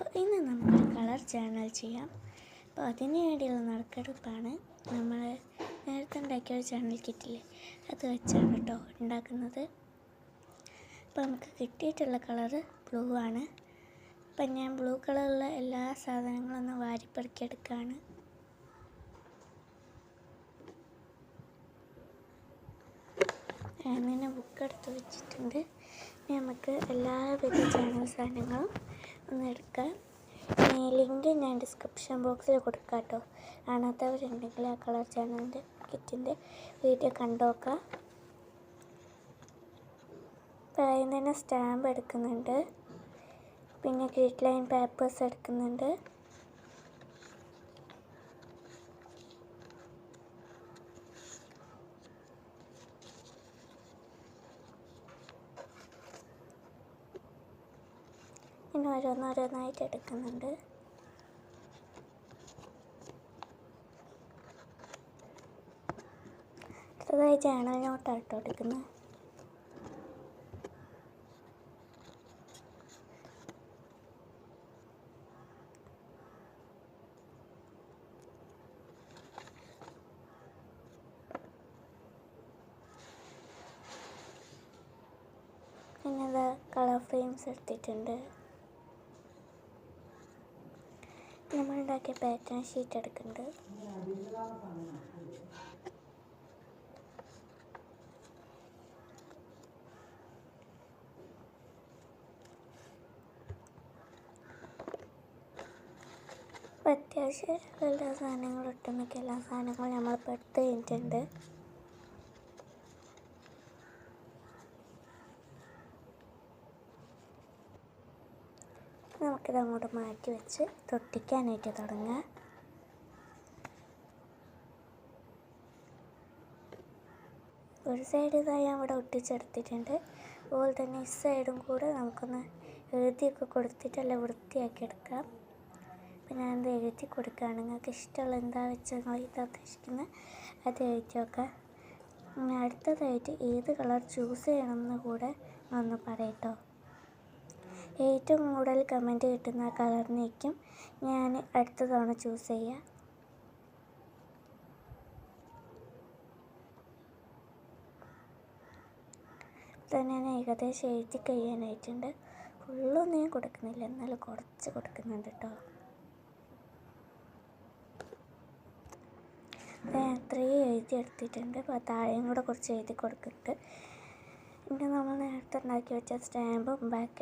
അപ്പോൾ ഇന്ന് നമുക്കൊരു കളർ ചാനൽ ചെയ്യാം. അപ്പോൾ അതിന് വേണ്ടിയുള്ള നറുക്കെടുപ്പാണ് നമ്മൾ നേരത്തെ ഉണ്ടാക്കിയ ഒരു ചാനൽ കിറ്റില്ലേ അത് വെച്ചാണ് കേട്ടോ ഉണ്ടാക്കുന്നത്. അപ്പോൾ നമുക്ക് കിട്ടിയിട്ടുള്ള കളറ് ബ്ലൂ ആണ്. അപ്പം ഞാൻ ബ്ലൂ കളറുള്ള എല്ലാ സാധനങ്ങളും ഒന്ന് വാരിപ്പെറുക്കിയെടുക്കുകയാണ് അങ്ങനെ ബുക്ക് എടുത്ത് വെച്ചിട്ടുണ്ട്. ഇനി നമുക്ക് എല്ലാവിധ ചാനൽ സാധനങ്ങളും ഒന്ന് എടുക്കാം. ലിങ്ക് ഞാൻ ഡിസ്ക്രിപ്ഷൻ ബോക്സിൽ കൊടുക്കാം കേട്ടോ കാണാത്തവരുണ്ടെങ്കിൽ ആ കളർ ചാനലിന്റെ കിറ്റിന്റെ വീഡിയോ കണ്ടോക്കാം പറയുന്നതിന് സ്റ്റാമ്പ് എടുക്കുന്നുണ്ട്. പിന്നെ ഗ്രിഡ് ലൈൻ പേപ്പേഴ്സ് എടുക്കുന്നുണ്ട്. പിന്നെ ഓരോന്നോരോന്നായിട്ട് എടുക്കുന്നുണ്ട്. അടുത്തതായി ചാനൽ നോട്ടാട്ടോ എടുക്കുന്നത്. പിന്നെ കളർ ഫ്രെയിംസ് എടുത്തിട്ടുണ്ട്. നമ്മൾ ഉണ്ടാക്കിയ പാറ്റേൺ ഷീറ്റ് എടുക്കുന്നുണ്ട് അത്യാവശ്യം എല്ലാ സാധനങ്ങളും ഒട്ടുമിക്ക എല്ലാ സാധനങ്ങളും നമ്മളിപ്പോൾ എടുത്ത് കഴിഞ്ഞിട്ടുണ്ട്. നമുക്കിത് അങ്ങോട്ട് മാറ്റി വെച്ച് തൊട്ടിക്കാനായിട്ട് തുടങ്ങാം. ഒരു സൈഡ് ഇതായി അവിടെ ഒട്ടിച്ചെടുത്തിട്ടുണ്ട്. അതുപോലെ തന്നെ ഈ സൈഡും കൂടെ നമുക്കൊന്ന് എഴുതിയൊക്കെ കൊടുത്തിട്ടല്ല വൃത്തിയാക്കി എടുക്കാം. അപ്പം ഞാനത് എഴുതി കൊടുക്കുകയാണ്. നിങ്ങൾക്ക് ഇഷ്ടമുള്ള എന്താ വെച്ചാൽ നിങ്ങൾ ഇതാ ഉദ്ദേശിക്കുന്നത് അത് എഴുതി നോക്കാം. അടുത്തതായിട്ട് ഏത് കളർ ചൂസ് ചെയ്യണമെന്ന് കൂടെ ഒന്ന് പറയട്ടോ. ഏറ്റവും കൂടുതൽ കമന്റ് കിട്ടുന്ന കളറിനേക്കും ഞാൻ അടുത്ത തവണ ചൂസ് ചെയ്യുക തന്നെ ഞാൻ ഏകദേശം എഴുതി കഴിയാനായിട്ടുണ്ട്. ഫുള്ളൊന്നും ഞാൻ കൊടുക്കുന്നില്ല. എന്നാലും കുറച്ച് കൊടുക്കുന്നുണ്ട് കേട്ടോ. അത്രയും എഴുതി എടുത്തിട്ടുണ്ട്. അപ്പോൾ താഴെയും കൂടെ കുറച്ച് എഴുതി കൊടുക്കുന്നുണ്ട്. പിന്നെ നമ്മൾ നേരത്തെ ഉണ്ടാക്കി വെച്ച സ്റ്റാമ്പും ബാക്കിൽ